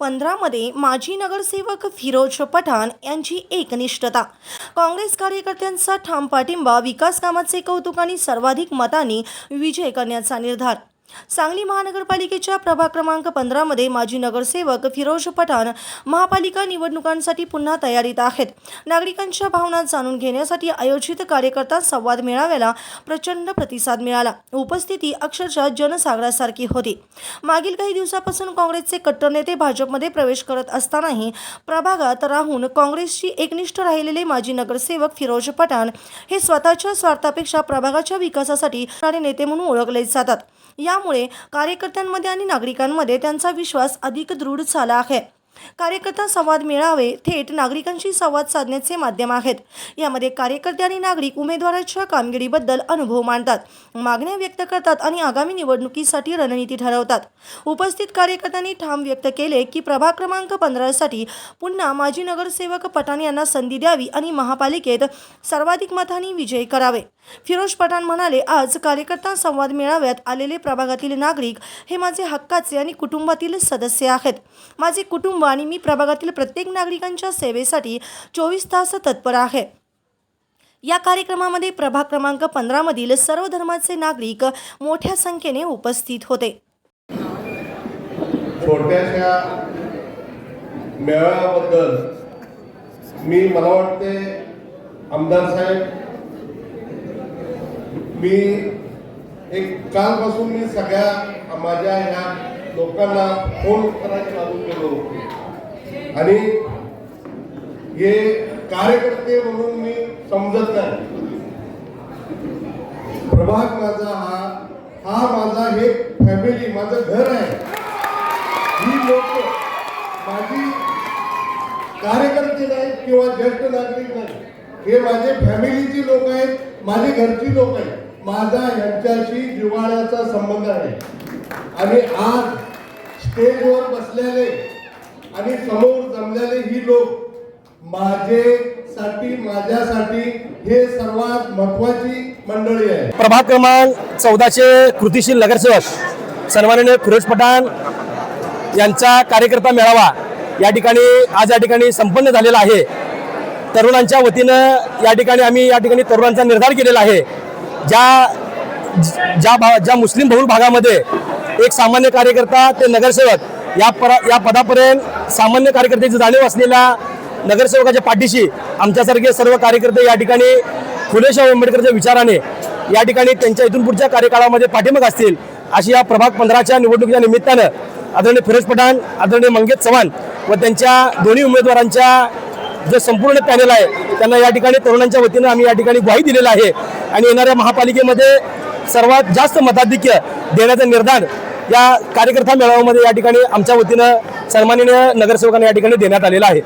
पंधरामध्ये माजी नगरसेवक फिरोज पठाण यांची एकनिष्ठता. काँग्रेस कार्यकर्त्यांचा ठाम पाठिंबा विकास कामाचे कौतुक आणि सर्वाधिक मतांनी विजय करण्याचा निर्धार सांगली महानगरपालिकेच्या प्रभाग क्रमांक पंधरामध्ये माजी नगरसेवक फिरोज पठाण महापालिका निवडणुकांसाठी पुन्हा तयारीत आहेत. नागरिकांच्या भावना जाणून घेण्यासाठी आयोजित कार्यकर्ता संवाद मेळाव्याला प्रचंड प्रतिसाद मिळाला. उपस्थिती अक्षरशः जनसागरासारखी होती. मागील काही दिवसापासून काँग्रेसचे कट्टर नेते भाजपमध्ये प्रवेश करत असतानाही प्रभागात राहून काँग्रेसशी एकनिष्ठ राहिलेले माजी नगरसेवक फिरोज पठाण हे स्वतःच्या स्वार्थापेक्षा प्रभागाच्या विकासासाठी नेते म्हणून ओळखले जातात. या त्यामुळे कार्यकर्त्यांमध्ये आणि नागरिकांमध्ये त्यांचा विश्वास अधिक दृढ झाला आहे. कार्यकर्ता संवाद मेळावे थेट नागरिकांशी संवाद साधण्याचे माध्यम आहेत. यामध्ये कार्यकर्ते आणि नागरिक उमेदवाराच्या कामगिरीबद्दल अनुभव मांडतात मागण्या व्यक्त करतात आणि आगामी निवडणुकीसाठी रणनीती ठरवतात. उपस्थित कार्यकर्त्यांनी ठाम व्यक्त केले की प्रभाग क्रमांक पंधरासाठी पुन्हा माजी नगरसेवक पठाण यांना संधी द्यावी आणि महापालिकेत सर्वाधिक मतांनी विजय करावे. फिरोज पठाण म्हणाले आज कार्यकर्ता संवाद मेळाव्यात आलेले प्रभागातील नागरिक हे माझे हक्काचे आणि कुटुंबातील सदस्य आहेत. माझे कुटुंब आणि मी प्रभागातील प्रत्येक नागरिकांच्या सेवेसाठी चोवीस तास तत्पर आहे. या कार्यक्रमामध्ये प्रभाग क्रमांक पंधरामधील सर्व धर्माचे नागरिक मोठ्या संख्येने उपस्थित होते. छोट्याशा मेळाव्याबद्दल मी मला वाटते आमदार साहेब मी एक कालपासून मी सगळ्या माझ्या ह्या लोकांना फोन करायला चालू केलो आणि हे कार्यकर्ते म्हणून मी समजत नाही. प्रभाग माझा हा हा माझा हे फॅमिली माझं घर आहे. ही लोक माझी कार्यकर्ते नाहीत किंवा ज्येष्ठ नागरिक नाही हे माझे फॅमिलीची लोक आहेत माझे घरची लोक आहेत. माझा यांच्याशी जिव्हाळ्याचा संबंध आहे. आणि आज स्टेजवर बसलेले आणि समोर जमलेले ही लोक माझेसाठी माझ्यासाठी हे सर्वात महत्वाची मंडळी आहे प्रभाग क्रमांक चौदाचे कृतीशील नगरसेवक सन्माननीय फिरोज पठाण यांचा कार्यकर्ता मेळावा या ठिकाणी आज या ठिकाणी संपन्न झालेला आहे. तरुणांच्या वतीनं या ठिकाणी आम्ही या ठिकाणी तरुणांचा निर्धार केलेला आहे. ज्या ज्या भा ज्या मुस्लिम बहुल भागामध्ये एक सामान्य कार्यकर्ता ते नगरसेवक. या परा या पदापर्यंत सामान्य कार्यकर्त्याची जाणीव असलेल्या नगरसेवकाच्या पाठीशी आमच्यासारखे सर्व कार्यकर्ते या ठिकाणी फुलेशाह आंबेडकरच्या विचाराने या ठिकाणी त्यांच्या इथून पुढच्या कार्यकाळामध्ये पाठीमाग असतील अशी या प्रभाग पंधराच्या निवडणुकीच्या निमित्तानं आदरणीय फिरोज पठाण आदरणीय मंगेश चव्हाण व त्यांच्या दोन्ही उमेदवारांच्या जो संपूर्ण पॅनल आहे त्यांना या ठिकाणी तरुणांच्या वतीनं आम्ही या ठिकाणी ग्वाही दिलेला आहे. आणि येणाऱ्या महापालिकेमध्ये सर्वात जास्त मताधिक्य देण्याचा निर्धार या कार्यकर्ता मेळाव्यामध्ये या ठिकाणी आमच्या वतीनं सन्माननीय नगरसेवकांना या ठिकाणी देण्यात आलेला आहे.